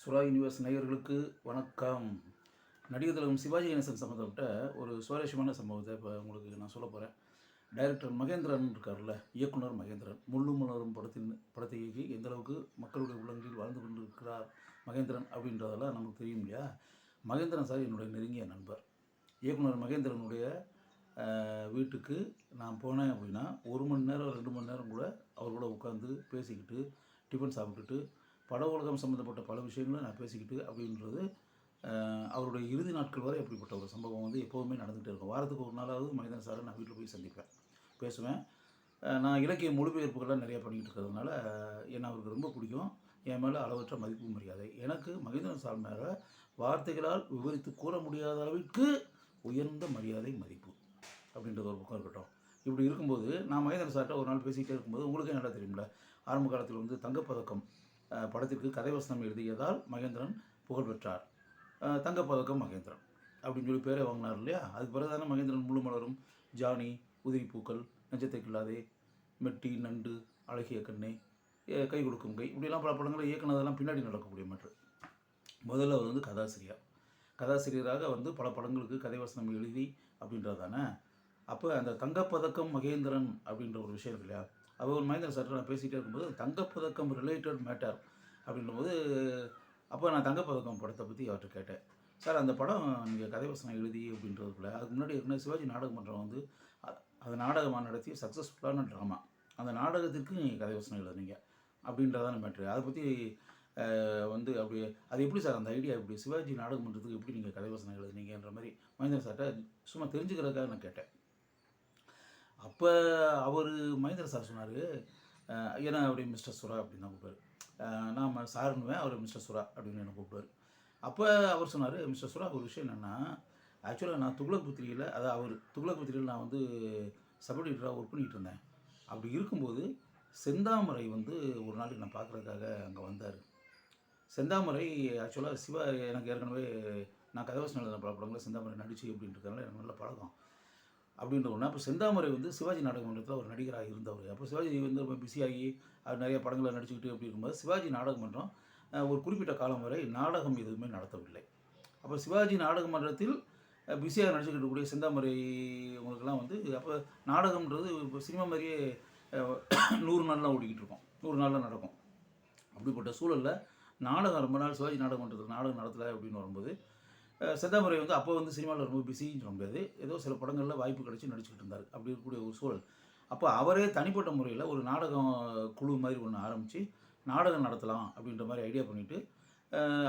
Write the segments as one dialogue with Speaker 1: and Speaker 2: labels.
Speaker 1: சுரா யூனிவர்ஸ் நேயர்களுக்கு வணக்கம். நடிகர் திலகம் சிவாஜி கணேசன் சம்மந்தப்பட்ட ஒரு சுவாரஸ்யமான சம்பவத்தை இப்போ உங்களுக்கு நான் சொல்ல போகிறேன் டைரக்டர் மகேந்திரன் இருக்கார்ல இயக்குனர் மகேந்திரன். முள்ளு மலரும் படத்தின் படத்தை இயக்கி எந்த அளவுக்கு மக்களுடைய உள்ளங்களில் வாழ்ந்து கொண்டு இருக்கிறார் மகேந்திரன் அப்படின்றதெல்லாம் நமக்கு தெரியும் இல்லையா? மகேந்திரன் சார் என்னுடைய நெருங்கிய நண்பர். இயக்குனர் மகேந்திரனுடைய வீட்டுக்கு நான் போனேன் அப்படின்னா ஒரு மணி நேரம் ரெண்டு மணி நேரம் கூட அவர் கூட உட்காந்து பேசிக்கிட்டு டிஃபன் சாப்பிட்டுட்டு பட உலகம் சம்மந்தப்பட்ட பல விஷயங்களை நான் பேசிக்கிட்டு அப்படின்றது அவருடைய இறுதி நாட்கள் வரை அப்படிப்பட்ட ஒரு சம்பவம் வந்து எப்போவுமே நடந்துகிட்டே இருக்கும். வாரத்துக்கு ஒரு நாளாவது மனிதன் சாரை நான் வீட்டில் போய் சந்திப்பேன் பேசுவேன். நான் இலக்கிய மொழிபெயர்ப்புகள்லாம் நிறையா பண்ணிக்கிட்டு இருக்கிறதுனால என்னை அவருக்கு ரொம்ப பிடிக்கும் என் மேலே அளவற்ற மதிப்பு மரியாதை. எனக்கு மகேந்திரன் சார் மேலே வார்த்தைகளால் விவரித்து கூற முடியாத அளவிற்கு உயர்ந்த மரியாதை மதிப்பு அப்படின்றது ஒரு பக்கம் இருக்கட்டும். இப்படி இருக்கும்போது நான் மகேந்திரன் சார்கிட்ட ஒரு நாள் பேசிக்கிட்டே இருக்கும்போது உங்களுக்கே நல்லா தெரியும்ல? ஆரம்ப காலத்தில் வந்து தங்கப்பதக்கம் படத்திற்கு கதைவசனம் எழுதியதால் மகேந்திரன் புகழ் பெற்றார். தங்கப்பதக்கம் மகேந்திரன் அப்படின்னு சொல்லி பேரே வாங்கினார் இல்லையா? அதுக்கு பிறகு தானே மகேந்திரன் முழு மலரும். ஜானி உதிரி பூக்கள் நெஞ்சத்தை கில்லாதே மெட்டி நண்டு அழகிய கண்ணை கை கொடுக்கும் கை. இப்படிலாம் பல படங்களை இயக்குனதெல்லாம் பின்னாடி நடக்கக்கூடிய மேட்ரு முதல்ல அவர் வந்து கதாசிரியர். கதாசிரியராக வந்து பல படங்களுக்கு கதைவசனம் எழுதி அப்படின்றது தானே அப்போ அந்த தங்கப்பதக்கம் மகேந்திரன் அப்படின்ற ஒரு விஷயம் இல்லையா? அவர் மகேந்திரன் சார் நான் பேசிகிட்டே இருக்கும்போது தங்கப்பதக்கம் ரிலேட்டட் மேட்டர் அப்படின்னும்போது அப்போ நான் தங்கப்பதக்கம் படத்தை பற்றி அவர்கிட்ட கேட்டேன். சார் அந்த படம் நீங்கள் கதைவசனம் எழுதி அப்படின்றதுக்குள்ள அதுக்கு முன்னாடி ஏற்கனவே சிவாஜி நாடக மன்றம் வந்து அது நாடகமாக நடத்தி சக்ஸஸ்ஃபுல்லான ட்ராமா அந்த நாடகத்திற்கு நீங்கள் கதைவசனம் எழுதுனீங்க அப்படின்றதான மேட்ரு அதை பற்றி வந்து அப்படி அது எப்படி சார் அந்த ஐடியா எப்படி? சிவாஜி நாடகம் பண்ணுறதுக்கு எப்படி நீங்கள் கதைவசனம் எழுதுனீங்கன்ற மாதிரி மகேந்திரன் சார்கிட்ட சும்மா தெரிஞ்சுக்கிறதுக்காக நான் கேட்டேன். அப்போ அவர் மகேந்திர சார் சொன்னார் ஏன்னா அப்படி மிஸ்டர் சுரா? அப்படின்னு தான் கூப்பிடுவார் நான் சாருன்னுவேன் அவர் மிஸ்டர் சுரா? அப்படின்னு என்ன கூப்பிடுவார் அப்போ அவர் சொன்னார் மிஸ்டர் சுரா ஒரு விஷயம் என்னென்னா ஆக்சுவலாக நான் துக்ளக் புத்திரியில் அதாவது அவர் துக்ளக் புத்திரியில் நான் வந்து சப் எடிட்டராக ஒர்க் பண்ணிகிட்டு இருந்தேன். அப்படி இருக்கும்போது செந்தாமரை வந்து ஒரு நாளைக்கு நான் பார்க்குறதுக்காக அங்கே வந்தார். செந்தாமரை ஆக்சுவலாக சிவா எனக்கு ஏற்கனவே நான் கதவசனம் எழுதின பல படங்களில் செந்தாமரை நடிச்சு அப்படின்றதுனால எனக்கு நல்ல பழக்கம். அப்படின்ற ஒன்று அப்போ செந்தாமரை வந்து சிவாஜி நாடக மன்றத்தில் ஒரு நடிகராக இருந்தவர். அப்போ சிவாஜி வந்து ரொம்ப பிஸியாகி அவர் நிறைய படங்களை நடிச்சுக்கிட்டு அப்படி இருக்கும்போது சிவாஜி நாடக மன்றம் ஒரு குறிப்பிட்ட காலம் வரை நாடகம் எதுவுமே நடத்தவில்லை. அப்போ சிவாஜி நாடக மன்றத்தில் பிஸியாக நடிச்சுக்கிட்டு கூடிய செந்தாமரை உங்களுக்கெல்லாம் வந்து அப்போ நாடகம்ன்றது இப்போ சினிமா மாதிரியே நூறு நாள்லாம் ஓடிக்கிட்டு இருக்கோம். நூறு நாளில் நடக்கும். அப்படிப்பட்ட சூழலில் நாடகம் ரொம்ப நாள் சிவாஜி நாடகம் மன்றத்தில் நாடகம் நடத்தலை அப்படின்னு வரும்போது அஹ், வந்து அப்போ வந்து சினிமாவில் ரொம்ப பிஸின்னு சொல்ல முடியாது ஏதோ சில படங்களில் வாய்ப்பு கிடச்சி நடிச்சுக்கிட்டு இருந்தார். அப்படி இருக்கக்கூடிய ஒரு சூழல். அப்போ அவரே தனிப்பட்ட முறையில் ஒரு நாடகம் குழு மாதிரி ஒன்று ஆரம்பித்து நாடகம் நடத்தலாம் அப்படின்ற மாதிரி ஐடியா பண்ணிவிட்டு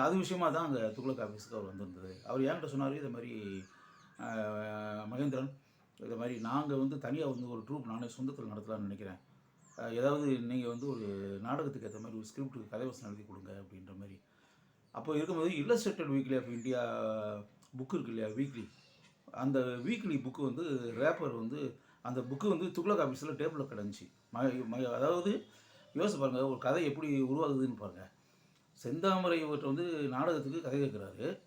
Speaker 1: அது விஷயமா தான் அங்கே துக்ளக் ஆஃபீஸுக்கு அவர் வந்திருந்தது. அவர் என்கிட்ட சொன்னார் இதை மாதிரி மகேந்திரன் இதை மாதிரி நாங்கள் வந்து தனியாக வந்து ஒரு ட்ரூப் நானே சொந்தத்தில் நடத்தலாம்னு நினைக்கிறேன். ஏதாவது நீங்கள் வந்து ஒரு நாடகத்துக்கு ஏற்ற மாதிரி ஒரு ஸ்கிரிப்டுக்கு கதைவசனம் எழுதி கொடுங்க அப்படின்ற மாதிரி அப்போ இருக்கும்போது illustrated weekly of India book இருக்கு இல்லையா வீக்லி அந்த வீக்லி புக்கு வந்து ரேப்பர் வந்து அந்த புக்கு வந்து துக்ளக் ஆஃபீஸில் டேபிளில் கிடந்துச்சு. ம ம- அதாவது யோசிச்சு பாருங்கள் ஒரு கதை எப்படி உருவாகுதுன்னு பாருங்கள் செந்தாமரை இவர்கிட்ட வந்து நாடகத்துக்கு கதை கேட்குறாரு.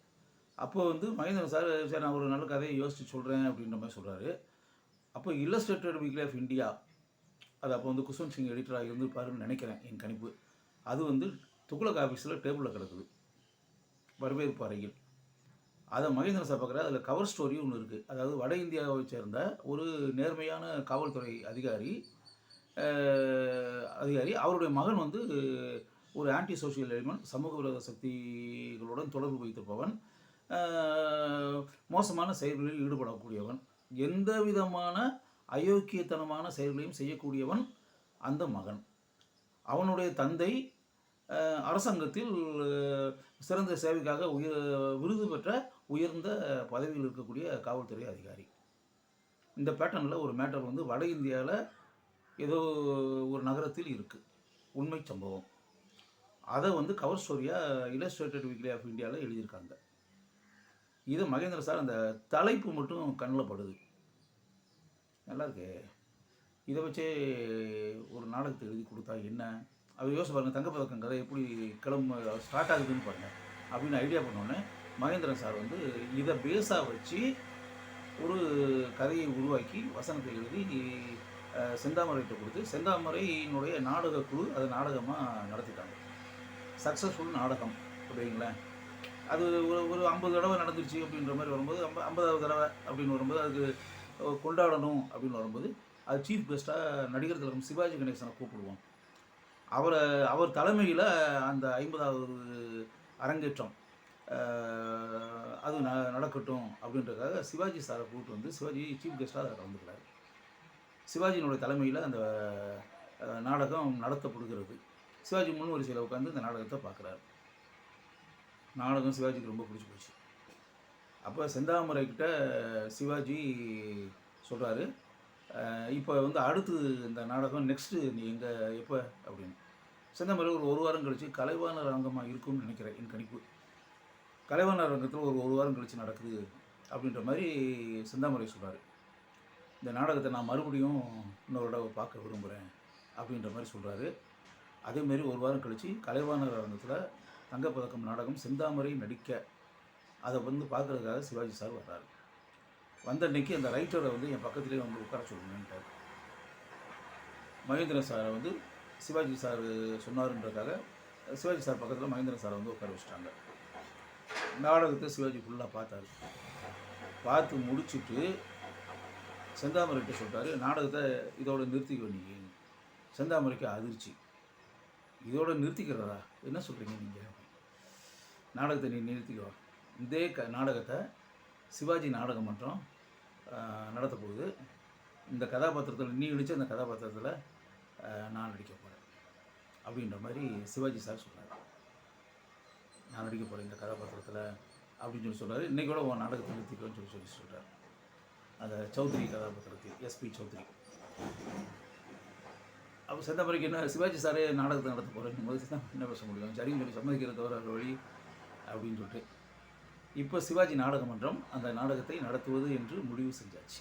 Speaker 1: அப்போ வந்து மகேந்திரன் சார் சார் நான் ஒரு நல்ல கதையை யோசித்து சொல்கிறேன் அப்படின்ற மாதிரி சொல்கிறாரு அப்போ இல்லஸ்ட்ரேட்டட் வீக்லி ஆஃப் இந்தியா அது அப்போ வந்து குஷ்வந்த் சிங் எடிட்டராக இருந்திருப்பாருன்னு நினைக்கிறேன் என் கணிப்பு. அது வந்து துக்ளக் ஆஃபீஸில் டேபிளில் கிடக்குது. வரவேற்பு அறையில். அதை மகேந்திரன் சார் பார்க்குற அதில் கவர் ஸ்டோரி ஒன்று இருக்குது அதாவது வட இந்தியாவை சேர்ந்த ஒரு நேர்மையான காவல்துறை அதிகாரி அதிகாரி அவருடைய மகன் வந்து ஒரு ஆன்டி சோஷியல் எலிமெண்ட் சமூக விரோத சக்திகளுடன் தொடர்பு வைத்திருப்பவன் மோசமான செயல்களில் ஈடுபடக்கூடியவன் எந்த விதமான அயோக்கியத்தனமான செயல்களையும் செய்யக்கூடியவன் அந்த மகன். அவனுடைய தந்தை அரசாங்கத்தில் சிறந்த சேவைக்காக உயர் விருது பெற்ற உயர்ந்த பதவியில் இருக்கக்கூடிய காவல்துறை அதிகாரி. இந்த பேட்டர்னில் ஒரு மேட்டர் வந்து வட இந்தியாவில் ஏதோ ஒரு நகரத்தில் இருக்குது உண்மை சம்பவம். அதை வந்து கவர் ஸ்டோரியாக இல்லஸ்ட்ரேட்டட் வீக்லி ஆஃப் இந்தியாவில் எழுதியிருக்காங்க. இதை மகேந்திர சார் அந்த தலைப்பு மட்டும் கண்ணில் படுது. நல்லா இருக்கே. இதை வச்சே ஒரு நாடகத்தை எழுதி கொடுத்தா என்ன? அவர் யோசிச்சு பாருங்கள் தங்கப்பதக்கம் கதை எப்படி கிளம்ப ஸ்டார்ட் ஆகுதுன்னு பாருங்கள் அப்படின்னு ஐடியா பண்ணோன்னே மகேந்திரன் சார் வந்து இதை பேஸாக வச்சு ஒரு கதையை உருவாக்கி வசனத்தை எழுதி செந்தாமரைகிட்ட கொடுத்து செந்தாமரையினுடைய நாடக குழு அதை நாடகமாக நடத்திட்டாங்க. சக்ஸஸ்ஃபுல் நாடகம் அப்படிங்களேன். அது ஒரு ஒரு ஐம்பது தடவை நடந்துருச்சு அப்படின்ற மாதிரி வரும்போது ஐம்ப ஐம்பதாவது தடவை அப்படின்னு வரும்போது அதுக்கு கொண்டாடணும் அப்படின்னு வரும்போது அது சீஃப் கெஸ்ட்டாக நடிகர் திலகம் சிவாஜி கணேசனை கூப்பிடுவோம். அவரை அவர் தலைமையில் அந்த ஐம்பதாவது அரங்கேற்றம் அது ந நடக்கட்டும் அப்படின்றதுக்காக சிவாஜி சாரை கூப்பிட்டு வந்து சிவாஜி சீஃப் கெஸ்ட்டாக அதை கலந்துக்கிறார். சிவாஜியினுடைய தலைமையில் அந்த நாடகம் நடத்தப்படுகிறது. சிவாஜி முன்வரிசையில் உட்காந்து இந்த நாடகத்தை பார்க்குறாரு நாடகம் சிவாஜிக்கு ரொம்ப பிடிச்சி போச்சு. அப்போ செந்தாமரை கிட்ட சிவாஜி சொல்கிறாரு இப்போ வந்து அடுத்து இந்த நாடகம் நெக்ஸ்ட்டு நீ எங்கே எப்போ அப்படின்னு. செந்தாமரை ஒரு ஒரு வாரம் கழித்து கலைவாணர் அரங்கமாக இருக்கும்னு நினைக்கிறேன் என் கணிப்பு. கலைவாணர் அரங்கத்தில் ஒரு ஒரு வாரம் கழித்து நடக்குது அப்படின்ற மாதிரி செந்தாமரை சொல்கிறாரு இந்த நாடகத்தை நான் மறுபடியும் இன்னொரு தடவை பார்க்க விரும்புகிறேன் அப்படின்ற மாதிரி சொல்கிறாரு அதேமாரி ஒரு வாரம் கழித்து கலைவாணர் அரங்கத்தில் தங்கப்பதக்கம் நாடகம் செந்தாமரை நடிக்க அதை வந்து பார்க்குறதுக்காக சிவாஜி சார் வர்றாரு. வந்த அன்னைக்கு அந்த ரைட்டரை வந்து என் பக்கத்துலேயே வந்து உட்கார சொல்லுங்கன்ட்டார். மகேந்திரன் சாரை வந்து சிவாஜி சார் சொன்னாருன்றதுக்காக சிவாஜி சார் பக்கத்தில் மகேந்திரன் சாரை வந்து உட்கார வச்சுட்டாங்க. நாடகத்தை சிவாஜி ஃபுல்லாக பார்த்தாரு. பார்த்து முடிச்சுட்டு செந்தாமரைக்கிட்ட சொல்லிட்டாரு நாடகத்தை இதோட நிறுத்திக்க நீ. செந்தாமரைக்கு அதிர்ச்சி. இதோட நிறுத்திக்கிறதா? என்ன சொல்கிறீங்க நீங்கள் நாடகத்தை நீ நிறுத்திக்கோ. இதே க நாடகத்தை சிவாஜி நாடகம் மன்றம் நடத்த போகுது இந்த கதாபாத்திரத்தில் நீ நடித்த அந்த கதாபாத்திரத்தில் நான் நடிக்க போகிறேன் அப்படின்ற மாதிரி சிவாஜி சார் சொன்னார். நான் நடிக்க போகிறேன் இந்த கதாபாத்திரத்தில் அப்படின்னு சொல்லி சொல்கிறார் இன்றைக்கி கூட உன் நாடகத்தை நிறுத்திக்கோன்னு சொல்லி சொல்லி சொல்கிறார் அந்த சௌத்ரி கதாபாத்திரத்தில் எஸ்பி சௌத்ரி. அப்போ செந்தமரைக்கு என்ன சிவாஜி சாரே நாடகத்தை நடத்த போகிறேன் போது என்ன பேச முடியும்? சரின்னு சொல்லி சம்மதிக்கிற தவிர வழி அப்படின்னு சொல்லிட்டு இப்போ சிவாஜி நாடக மன்றம் அந்த நாடகத்தை நடத்துவது என்று முடிவு செஞ்சாச்சு.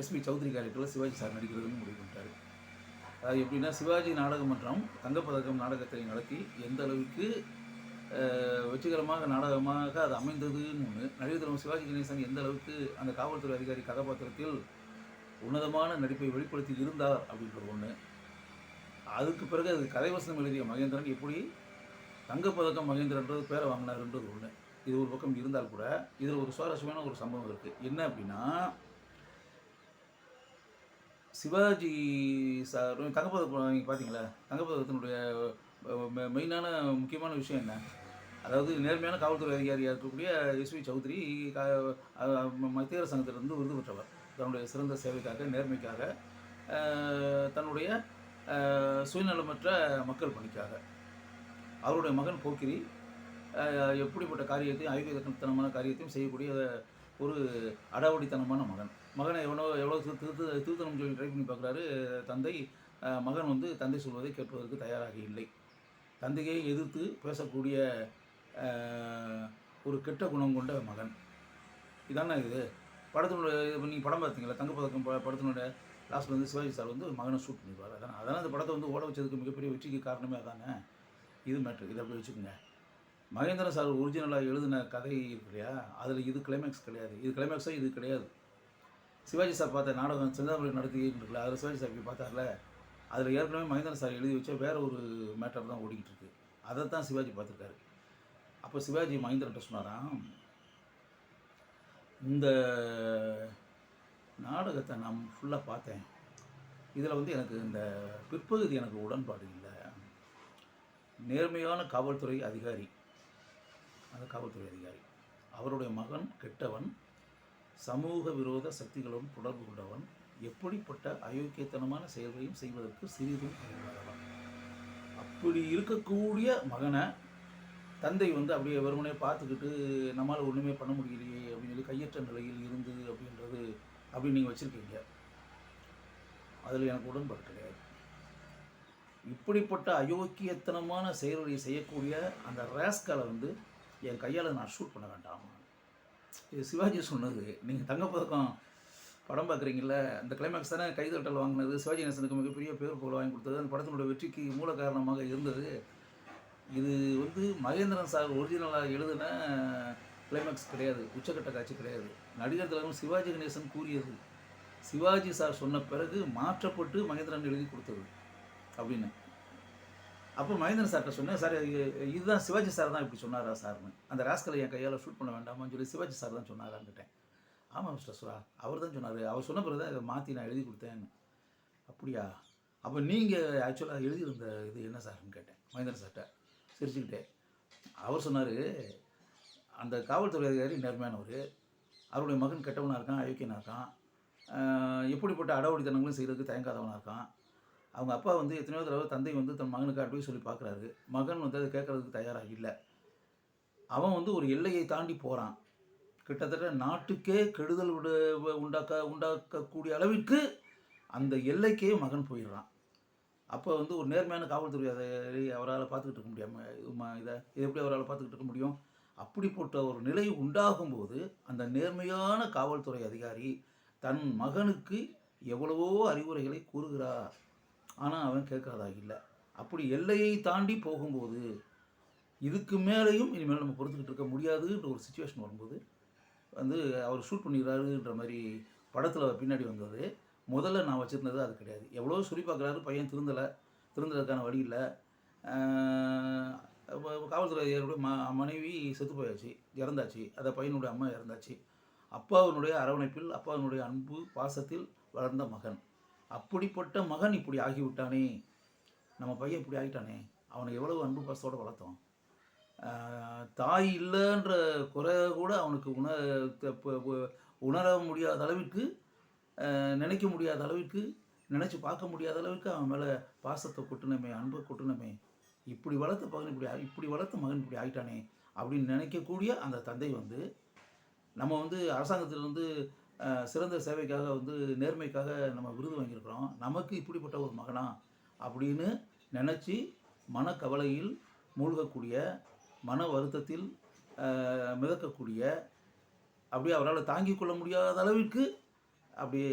Speaker 1: எஸ்பி சௌத்ரி கேரக்டரில் சிவாஜி சார் நடிக்கிறதுன்னு முடிவு பண்ணிட்டார். அது எப்படின்னா சிவாஜி நாடக மன்றம் தங்கப்பதக்கம் நாடகத்தை நடத்தி எந்த அளவுக்கு வெற்றிகரமாக நாடகமாக அது அமைந்ததுன்னு ஒன்று நடிகர் சிவாஜி கணேசன் எந்த அளவுக்கு அந்த காவல்துறை அதிகாரி கதாபாத்திரத்தில் உன்னதமான நடிப்பை வெளிப்படுத்தி இருந்தார் அப்படின்ற ஒன்று அதுக்கு பிறகு அது கதைவசனம் எழுதிய மகேந்திரன் எப்படி தங்கப்பதக்கம் மகேந்திரன்றது பேரை வாங்கினாருன்றது ஒன்று இது ஒரு பக்கம் இருந்தால் கூட இதில் ஒரு சுவாரஸ்யமான ஒரு சம்பவம் இருக்குது என்ன அப்படின்னா சிவாஜி சார் தங்கப்பதக்கம் நீங்கள் பார்த்தீங்களா தங்கப்பதக்கத்தினுடைய மெயினான முக்கியமான விஷயம் என்ன? அதாவது நேர்மையான காவல்துறை அதிகாரியாக இருக்கக்கூடிய எஸ்வி சௌத்ரி மத்திய அரசாங்கத்திலிருந்து விருது பெற்றவர். தன்னுடைய சிறந்த சேவைக்காக நேர்மைக்காக தன்னுடைய சுயநலமற்ற மக்கள் பணிக்காக. அவருடைய மகன் போக்கிரி எப்படிப்பட்ட காரியத்தையும் ஆயுதத்தனமான காரியத்தையும் செய்யக்கூடிய ஒரு அடாவடித்தனமான மகன். மகனை எவ்வளோ எவ்வளோ திரு திருத்து திருத்தணும் சொல்லி ட்ரை பண்ணி பார்க்குறாரு தந்தை மகன் வந்து தந்தை சொல்வதை கேட்பதற்கு தயாராக இல்லை. தந்தையை எதிர்த்து பேசக்கூடிய ஒரு கெட்ட குணம் கொண்ட மகன். இதானே இது. படத்தினுடைய நீங்கள் படம் பார்த்தீங்களா தங்கப்பதக்கம் ப படத்தினுடைய லாஸ்ட்டில் வந்து சிவாஜி சார் வந்து மகனை ஷூட் பண்ணிடுவார். அதான் அதான் அந்த படத்தை வந்து ஓட வச்சதுக்கு மிகப்பெரிய வெற்றிக்கு காரணமே அதானே? இது மேட்ரு இதை அப்படி வச்சுக்கோங்க. மகேந்திரன் சார் ஒரிஜினலாக எழுதின கதை இருக்கு இல்லையா? அதில் இது கிளைமேக்ஸ் கிடையாது. இது கிளைமேக்ஸாக இது கிடையாது. சிவாஜி சார் பார்த்த நாடகம் செந்தாமரை நடத்திக்கிட்டு இருக்குல்ல அதில் சிவாஜி சார் போய் பார்த்தார்ல. அதில் ஏற்கனவே மகேந்திரன் சார் எழுதி வச்ச வேற ஒரு மேட்டர் தான் ஓடிக்கிட்டு இருக்கு. அதை தான் சிவாஜி பார்த்துருக்காரு. அப்போ சிவாஜி மகேந்திரன்ட்ட சொன்னாராம் இந்த நாடகத்தை நான் ஃபுல்லாக பார்த்தேன். இதில் வந்து எனக்கு இந்த பிற்பகுதி எனக்கு உடன்பாடு இல்லை. நேர்மையான காவல்துறை அதிகாரி. அந்த காவல்துறை அதிகாரி. அவருடைய மகன் கெட்டவன் சமூக விரோத சக்திகளுடன் தொடர்பு கொண்டவன் எப்படிப்பட்ட அயோக்கியத்தனமான செயல்களையும் செய்வதற்கு சிறிதும் அப்படி இருக்கக்கூடிய மகனை தந்தை வந்து அப்படியே வெறுமனே பார்த்துக்கிட்டு நம்மளால் ஒன்றுமே பண்ண முடியலையே அப்படின்னு சொல்லி கையற்ற நிலையில் இருந்து அப்படின்றது அப்படின்னு நீங்கள் வச்சுருக்கீங்க. அதில் எனக்கு உடன்பாடு கிடையாது. இப்படிப்பட்ட அயோக்கியத்தனமான செயல்களை செய்யக்கூடிய அந்த ரேஸ்காலை வந்து என் கையால் நான் ஷூட் பண்ண வேண்டாம். இது சிவாஜி சொன்னது. நீங்கள் தங்கப்பதக்கம் படம் பார்க்குறீங்கள அந்த கிளைமேக்ஸ் தானே கைதட்டல் வாங்கினது. சிவாஜி நேசனுக்கு மிகப்பெரிய பேர் புகழ் வாங்கி கொடுத்தது. அந்த படத்தினுடைய வெற்றிக்கு மூல காரணமாக இருந்தது. இது வந்து மகேந்திரன் சார் ஒரிஜினலாக எழுதின கிளைமேக்ஸ் கிடையாது. உச்சக்கட்ட காட்சி கிடையாது. நடிகர் தலைவரும் சிவாஜி கணேசன் கூறியது. சிவாஜி சார் சொன்ன பிறகு மாற்றப்பட்டு மகேந்திரன் எழுதி கொடுத்தது. அப்படின்னு. அப்போ மகேந்திரன் சார்கிட்ட சொன்னேன் சார் இதுதான் சிவாஜி சார் தான் இப்படி சொன்னாரா சார்னு. அந்த ராஸ்கலை என் கையால் ஷூட் பண்ண வேண்டாமான்னு சொல்லி சிவாஜி சார் தான் சொன்னாரான்னு கேட்டேன். ஆமாம் மிஸ்டர் சுரா அவர் தான் சொன்னார். அவர் சொன்ன பிறகு தான் இதை மாற்றி நான் எழுதி கொடுத்தேன்னு. அப்படியா? அப்போ நீங்கள் ஆக்சுவலாக எழுதியிருந்த இது என்ன சார்னு கேட்டேன் மகேந்திரன் சார்கிட்ட. சிரிச்சுக்கிட்டே அவர் சொன்னார் அந்த காவல்துறை அதிகாரி நேர்மையானவர் அவருடைய மகன் கெட்டவனாக இருக்கான் அயோக்கியனாக இருக்கான். எப்படிப்பட்ட அடவடித்தனங்களும் செய்கிறதுக்கு தயங்காதவனாக இருக்கான். அவங்க அப்பா வந்து எத்தனையோ தடவை தந்தை வந்து தன் மகனுக்கு அட்வைஸ் சொல்லி பார்க்குறாரு. மகன் வந்து அதை கேட்கறதுக்கு தயாராக இல்லை. அவன் வந்து ஒரு எல்லையை தாண்டி போகிறான் கிட்டத்தட்ட நாட்டுக்கே கெடுதல் விட உண்டாக்க உண்டாக்கக்கூடிய அளவிற்கு அந்த எல்லைக்கே மகன் போயிடுறான். அப்போ வந்து ஒரு நேர்மையான காவல்துறை அதை அவரால் பார்த்துக்கிட்டு இருக்க முடியாமல் இதை இதை எப்படி அவரால் பார்த்துக்கிட்டு இருக்க முடியும்? அப்படிப்பட்ட ஒரு நிலை உண்டாகும்போது அந்த நேர்மையான காவல்துறை அதிகாரி தன் மகனுக்கு எவ்வளவோ அறிவுரைகளை கூறுகிறார். ஆனால் அவன் கேட்குறதாக இல்லை. அப்படி எல்லையை தாண்டி போகும்போது இதுக்கு மேலேயும் இனிமேல் நம்ம பொறுத்துக்கிட்டு இருக்க முடியாதுன்ற ஒரு சுச்சுவேஷன் வரும்போது வந்து அவர் ஷூட் பண்ணிடுறாருன்ற மாதிரி படத்தில் பின்னாடி வந்தது. முதல்ல நான் வச்சுருந்தது அது கிடையாது. எவ்வளோ சொல்லி பார்க்குறாரு பையன் திருந்தலை திருந்ததுக்கான வழி இல்லை. காவல்துறை ம மனைவி செத்து போயாச்சு இறந்தாச்சு. அந்த பையனுடைய அம்மா இறந்தாச்சு. அப்பாவினுடைய அரவணைப்பில் அப்பாவினுடைய அன்பு பாசத்தில் வளர்ந்த மகன். அப்படிப்பட்ட மகன் இப்படி ஆகிவிட்டானே? நம்ம பையன் இப்படி ஆகிட்டானே? அவனை எவ்வளவு அன்பு பாசத்தோடு வளர்த்தோம். தாய் இல்லைன்ற குறை கூட அவனுக்கு உண உணர முடியாத அளவிற்கு நினைக்க முடியாத அளவிற்கு நினச்சி பார்க்க முடியாத அளவுக்கு அவன் மேலே பாசத்தை கொட்டுனமே அன்பை கொட்டுனமே. இப்படி வளர்த்த மகன் இப்படி இப்படி வளர்த்த மகன் இப்படி ஆகிட்டானே அப்படின்னு நினைக்கக்கூடிய அந்த தந்தை வந்து நம்ம வந்து அரசாங்கத்திலிருந்து சிறந்த சேவைக்காக வந்து நேர்மைக்காக நம்ம விருது வாங்கியிருக்கிறோம். நமக்கு இப்படிப்பட்ட ஒரு மகனா அப்படின்னு நினச்சி மனக்கவலையில் மூழ்கக்கூடிய மன வருத்தத்தில் மிதக்கக்கூடிய அப்படியே அவரால் தாங்கிக் கொள்ள முடியாத அளவிற்கு அப்படியே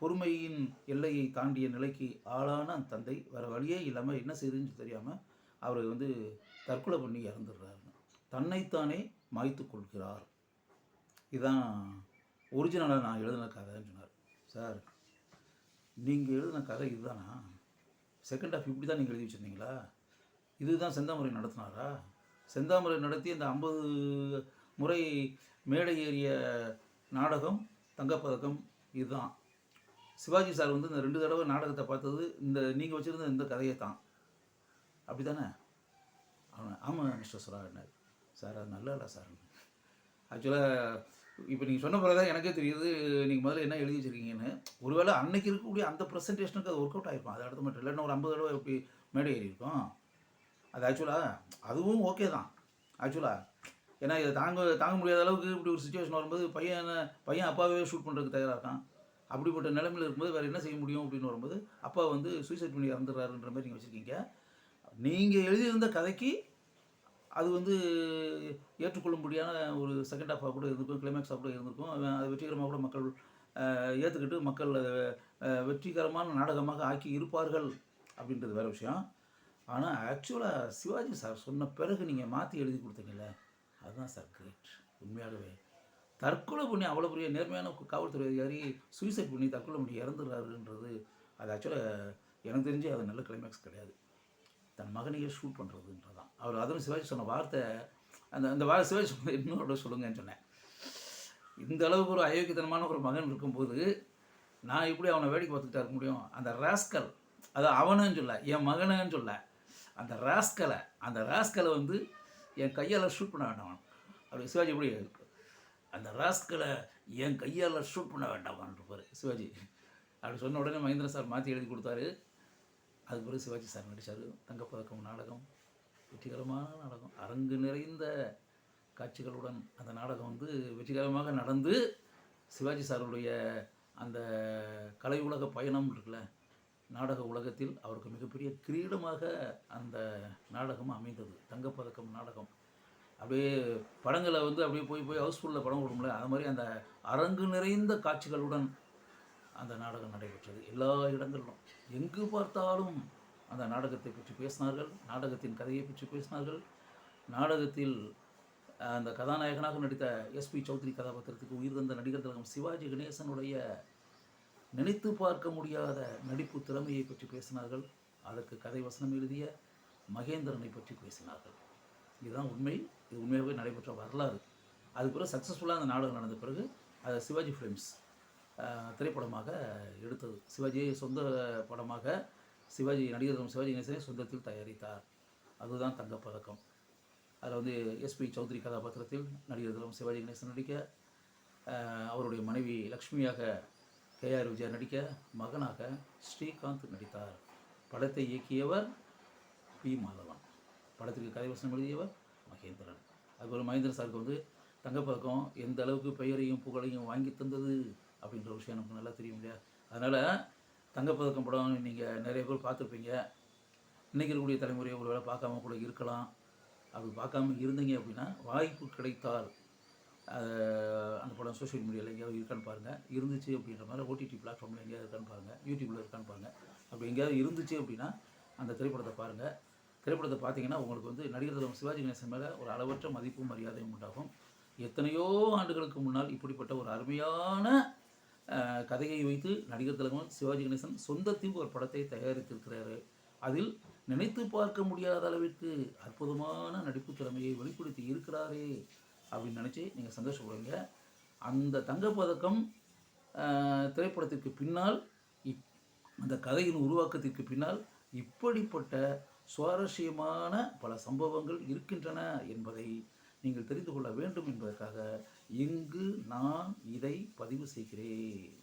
Speaker 1: பொறுமையின் எல்லையை தாண்டிய நிலைக்கு ஆளான அந்த தந்தை வேறு வழியே இல்லாமல் என்ன செய்யுதுன்னு தெரியாமல் அவரை வந்து தற்கொலை பண்ணி இறந்துடுறாரு தன்னைத்தானே மாய்த்து கொள்கிறார். இதுதான் ஒரிஜினலாக நான் எழுதின கதைன்னு சொன்னார். சார் நீங்கள் எழுதின கதை இதுதானா? செகண்ட் ஹாஃப் இப்படி தான் நீங்கள் எழுதி வச்சுருந்தீங்களா? இதுதான் செந்தாமரை நடத்தினாரா? செந்தாமரை நடத்தி அந்த ஐம்பது முறை மேடை ஏறிய நாடகம் தங்கப்பதக்கம் இதுதான். சிவாஜி சார் வந்து இந்த ரெண்டு தடவை நாடகத்தை பார்த்தது இந்த நீங்கள் வச்சுருந்த இந்த கதையை தான். அப்படி தானே அவன் ஆமாம் மிஸ்டர் சுராகண்ணர் சார் அது நல்லா இல்லை சார். ஆக்சுவலாக இப்போ நீங்கள் சொன்ன பிறகு தான் எனக்கே தெரியுது நீங்கள் முதல்ல என்ன எழுதி வச்சிருக்கீங்கன்னு. ஒருவேளை அன்னைக்கு இருக்கக்கூடிய அந்த ப்ரெசன்டேஷனுக்கு அது ஒர்க் அவுட் ஆகிருக்கும் அது அடுத்த மட்டும் இல்லைன்னா ஒரு ஐம்பது தடவை எப்படி மேடை ஏறி இருக்கும் அது ஆக்சுவலாக அதுவும் ஓகே தான். ஆக்சுவலாக ஏன்னா இதை தாங்க தாங்க முடியாத அளவுக்கு இப்படி ஒரு சுச்சுவேஷன் வரும்போது பையன் பையன் அப்பாவே ஷூட் பண்ணுறதுக்கு தயாராக இருக்கான். அப்படிப்பட்ட நிலைமையில் இருக்கும்போது வேறு என்ன செய்ய முடியும் அப்படின்னு வரும்போது அப்பா வந்து சூசைட் பண்ணி இறந்துடுறாருன்ற மாதிரி நீங்கள் வச்சுருக்கீங்க. நீங்கள் எழுதியிருந்த கதைக்கு அது வந்து ஏற்றுக்கொள்ளும்படியான ஒரு செகண்ட் ஹாஃபாக கூட இருந்திருக்கும் கிளைமேக்ஸாக கூட இருந்திருக்கும். அதை வெற்றிகரமாக கூட மக்கள் ஏற்றுக்கிட்டு மக்கள் அதை வெற்றிகரமான நாடகமாக ஆக்கி இருப்பார்கள் அப்படின்றது வேறு விஷயம். ஆனால் ஆக்சுவலாக சிவாஜி சார் சொன்ன பிறகு நீங்கள் மாற்றி எழுதி கொடுத்தீங்கல்ல அதுதான் சார் கிரேட் உண்மையாகவே தற்கொலை பண்ணி அவ்வளோ பெரிய நேர்மையான காவல்துறை அதிகாரி சூசைட் பண்ணி தற்கொலை பண்ணி இறந்துடுறாருன்றது அது ஆக்சுவலாக எனக்கு தெரிஞ்சு அது நல்ல கிளைமேக்ஸ் கிடையாது. தன் மகனையே ஷூட் பண்ணுறதுன்றதான் அவர் அதுவும் சிவாஜி சொன்ன வார்த்தை அந்த அந்த வார்த்தை சிவாஜி சொன்ன இன்னொரு சொல்லுங்கன்னு சொன்னேன். இந்த அளவுக்கு ஒரு அயோக்கியத்தனமான ஒரு மகன் இருக்கும்போது நான் இப்படி அவனை வேடிக்கை பார்த்துக்கிட்டா இருக்க முடியும்? அந்த ராஸ்கல் அது அவனுன்னு சொல்ல என் மகனுன்னு சொல்ல அந்த ராஸ்கலை அந்த ராஸ்கலை வந்து என் கையால் ஷூட் பண்ண வேண்டாம். அப்படி சிவாஜி எப்படி அந்த ராஸ்கலை என் கையால் ஷூட் பண்ண வேண்டாமான்னு இருப்பார் சிவாஜி. அப்படி சொன்ன உடனே மகேந்திர சார் மாற்றி எழுதி கொடுத்தாரு. அதுக்கு பிறகு சிவாஜி சார் நடித்தார் தங்கப்பதக்கம் நாடகம் வெற்றிகரமான நாடகம். அரங்கு நிறைந்த காட்சிகளுடன் அந்த நாடகம் வந்து வெற்றிகரமாக நடந்து சிவாஜி சாருடைய அந்த கலை உலக பயணம் இருக்குல்ல நாடக உலகத்தில் அவருக்கு மிகப்பெரிய கிரீடமாக அந்த நாடகம் அமைந்தது. தங்கப்பதக்கம் நாடகம். அப்படியே படங்களை வந்து அப்படியே போய் போய் ஹவுஸ்ஃபுல்லில் படம் கொடுக்கல அது மாதிரி அந்த அரங்கு நிறைந்த காட்சிகளுடன் அந்த நாடகம் நடைபெற்றது. எல்லா இடங்களிலும். எங்கு பார்த்தாலும் அந்த நாடகத்தை பற்றி பேசினார்கள். நாடகத்தின் கதையை பற்றி பேசினார்கள். நாடகத்தில் அந்த கதாநாயகனாக நடித்த எஸ்பி சௌத்ரி கதாபாத்திரத்துக்கு உயிர் தந்த நடிகர் திலகம் சிவாஜி கணேசனுடைய நினைத்து பார்க்க முடியாத நடிப்பு திறமையை பற்றி பேசினார்கள். அதற்கு கதை வசனம் எழுதிய மகேந்திரனை பற்றி பேசினார்கள். இதுதான் உண்மை. இது உண்மையாகவே நடைபெற்ற வரலாறு. அதுக்கு பிறகு சக்ஸஸ்ஃபுல்லாக அந்த நாடகம் நடந்த பிறகு அதை சிவாஜி ஃபிலிம்ஸ் திரைப்படமாக எடுத்தது. சிவாஜியை சொந்த படமாக சிவாஜி நடிகர் சிவாஜி கணேசனை சொந்தத்தில் தயாரித்தார். அதுதான் தங்கப்பதக்கம். அதில் வந்து எஸ்பி சௌத்ரி கதாபாத்திரத்தில் நடிகர் சிவாஜி கணேசன் நடிக்க அவருடைய மனைவி லக்ஷ்மியாக கே ஆர் விஜயா நடிக்க மகனாக ஸ்ரீகாந்த் நடித்தார். படத்தை இயக்கியவர் பி மாதவன். படத்திற்கு கதை வசனம் எழுதியவர் மகேந்திரன். அதுபோல் மகேந்திரன் சாருக்கு வந்து தங்கப்பதக்கம் எந்த அளவுக்கு பெயரையும் புகழையும் வாங்கி தந்தது அப்படின்ற விஷயம் நமக்கு நல்லா தெரியும் இல்லையா? அதனால் தங்கப்பதக்கம் படம் நீங்கள் நிறைய பேர் பார்த்துருப்பீங்க. இன்றைக்கி இருக்கக்கூடிய தலைமுறையை ஒரு வேளை பார்க்காம கூட இருக்கலாம். அப்படி பார்க்காம இருந்தீங்க அப்படின்னா வாய்ப்பு கிடைத்தால் அந்த படம் சோஷியல் மீடியாவில் எங்கேயாவது இருக்கான்னு பாருங்கள் இருந்துச்சு அப்படின்ற மாதிரி ஓடிடி பிளாட்ஃபார்மில் எங்கேயாவது இருக்கான்னு பாருங்கள் யூடியூப்பில் இருக்கான்னு பாருங்கள் அப்படி எங்கேயாவது இருந்துச்சு அப்படின்னா அந்த திரைப்படத்தை பாருங்கள் திரைப்படத்தை பார்த்தீங்கன்னா உங்களுக்கு வந்து நடிகர் தலைவர் சிவாஜி கணேசன் மேலே ஒரு அளவற்ற மதிப்பும் மரியாதையும் உண்டாகும். எத்தனையோ ஆண்டுகளுக்கு முன்னால் இப்படிப்பட்ட ஒரு அருமையான கதையை வைத்து நடிகர் திலகம் சிவாஜி கணேசன் சொந்தத்தில் ஒரு படத்தை தயாரித்திருக்கிறார். அதில் நினைத்து பார்க்க முடியாத அளவிற்கு அற்புதமான நடிப்பு திறமையை வெளிப்படுத்தி இருக்கிறாரே அப்படின்னு நினச்சி நீங்கள் சந்தோஷப்படுவீங்க. அந்த தங்கப்பதக்கம் திரைப்படத்திற்கு பின்னால் இப் அந்த கதையின் உருவாக்கத்திற்கு பின்னால் இப்படிப்பட்ட சுவாரஸ்யமான பல சம்பவங்கள் இருக்கின்றன என்பதை நீங்கள் தெரிந்து கொள்ள வேண்டும் என்பதற்காக இங்கு நான் இதை பதிவு செய்கிறேன்.